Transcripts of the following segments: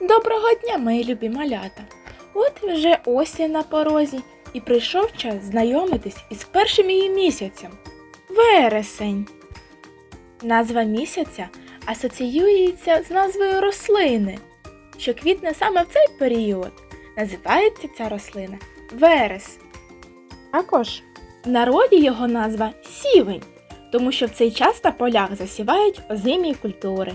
Доброго дня, мої любі малята! От вже осінь на порозі, і прийшов час знайомитись із першим її місяцем вересень. Назва місяця асоціюється з назвою рослини, що квітне саме в цей період. Називається ця рослина верес. Також в народі його назва сівень, тому що в цей час на полях засівають озимі культури.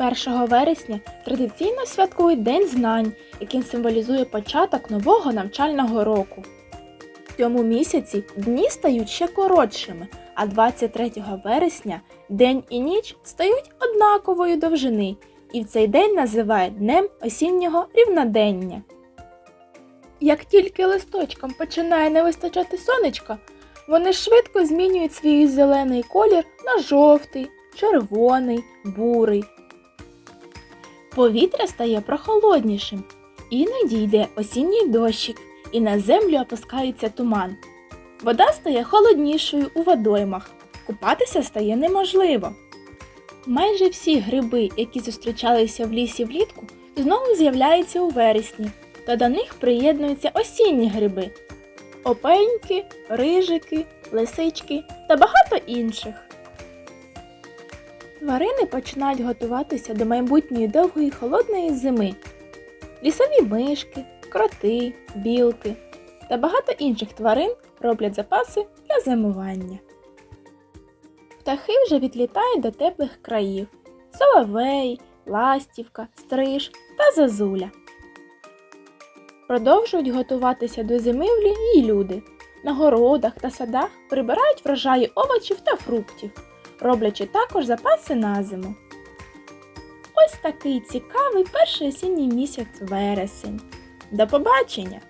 1 вересня традиційно святкують День знань, який символізує початок нового навчального року. В цьому місяці дні стають ще коротшими, а 23 вересня день і ніч стають однакової довжини, і в цей день називають Днем осіннього рівнодення. Як тільки листочкам починає не вистачати сонечка, вони швидко змінюють свій зелений колір на жовтий, червоний, бурий. Повітря стає прохолоднішим, іноді йде осінній дощик, і на землю опускається туман. Вода стає холоднішою у водоймах, купатися стає неможливо. Майже всі гриби, які зустрічалися в лісі влітку, знову з'являються у вересні, та до них приєднуються осінні гриби опеньки, рижики, лисички та багато інших. Тварини починають готуватися до майбутньої довгої холодної зими. Лісові мишки, кроти, білки та багато інших тварин роблять запаси для зимування. Птахи вже відлітають до теплих країв соловей, ластівка, стриж та зозуля. Продовжують готуватися до зимівлі і люди. На городах та садах прибирають врожаї овочів та фруктів роблячи також запаси на зиму. Ось такий цікавий перший осінній місяць вересень. До побачення!